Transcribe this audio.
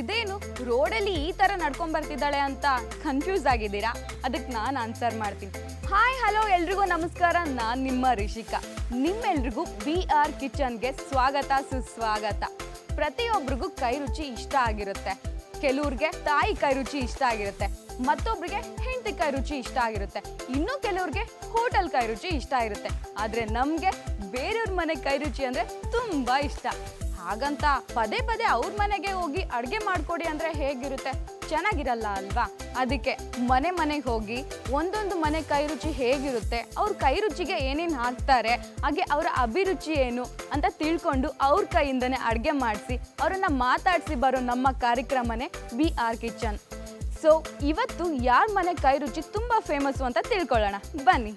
ಇದೇನು ರೋಡಲ್ಲಿ ಈ ಥರ ನಡ್ಕೊಂಡ್ ಬರ್ತಿದ್ದಾಳೆ ಅಂತ ಕನ್ಫ್ಯೂಸ್ ಆಗಿದ್ದೀರಾ? ಅದಕ್ಕೆ ನಾನು ಆನ್ಸರ್ ಮಾಡ್ತೀನಿ. ಹಾಯ್ ಹಲೋ ಎಲ್ರಿಗೂ ನಮಸ್ಕಾರ. ನಾನು ನಿಮ್ಮ ರಿಷಿಕಾ. ನಿಮ್ಮೆಲ್ರಿಗೂ ಬಿ ಆರ್ ಕಿಚನ್ಗೆ ಸ್ವಾಗತ, ಸುಸ್ವಾಗತ. ಪ್ರತಿಯೊಬ್ಬರಿಗೂ ಕೈ ರುಚಿ ಇಷ್ಟ ಆಗಿರುತ್ತೆ. ಕೆಲವ್ರಿಗೆ ತಾಯಿ ಕೈ ರುಚಿ ಇಷ್ಟ ಆಗಿರುತ್ತೆ. ಮತ್ತೊಬ್ರಿಗೆ ಹೆಂಡತಿ ಕೈ ರುಚಿ ಇಷ್ಟ ಆಗಿರುತ್ತೆ. ಇನ್ನು ಕೆಲವ್ರಿಗೆ ಹೋಟೆಲ್ ಕೈ ರುಚಿ ಇಷ್ಟ ಇರುತ್ತೆ ಆದರೆ ನಮಗೆ ಬೇರೆಯವ್ರ ಮನೆ ಕೈ ರುಚಿ ಅಂದರೆ ತುಂಬ ಇಷ್ಟ. ಹಾಗಂತ ಪದೇ ಪದೇ ಅವ್ರ ಮನೆಗೆ ಹೋಗಿ ಅಡುಗೆ ಮಾಡ್ಕೊಡಿ ಅಂದರೆ ಹೇಗಿರುತ್ತೆ? ಚೆನ್ನಾಗಿರಲ್ಲ ಅಲ್ವಾ? ಅದಕ್ಕೆ ಮನೆ ಮನೆಗೆ ಹೋಗಿ ಒಂದೊಂದು ಮನೆ ಕೈ ರುಚಿ ಹೇಗಿರುತ್ತೆ, ಅವ್ರ ಕೈ ರುಚಿಗೆ ಏನೇನು ಹಾಕ್ತಾರೆ, ಹಾಗೆ ಅವರ ಅಭಿರುಚಿ ಏನು ಅಂತ ತಿಳ್ಕೊಂಡು ಅವ್ರ ಕೈಯಿಂದನೇ ಅಡುಗೆ ಮಾಡಿಸಿ, ಅವರನ್ನು ಮಾತಾಡಿಸಿ ಬರೋ ನಮ್ಮ ಕಾರ್ಯಕ್ರಮನೇ ಬಿ ಆರ್ ಕಿಚನ್ ಸೊ ಇವತ್ತು ಯಾರ ಮನೆ ಕೈ ರುಚಿ ತುಂಬ ಫೇಮಸ್ಸು ಅಂತ ತಿಳ್ಕೊಳ್ಳೋಣ. ಬನ್ನಿ.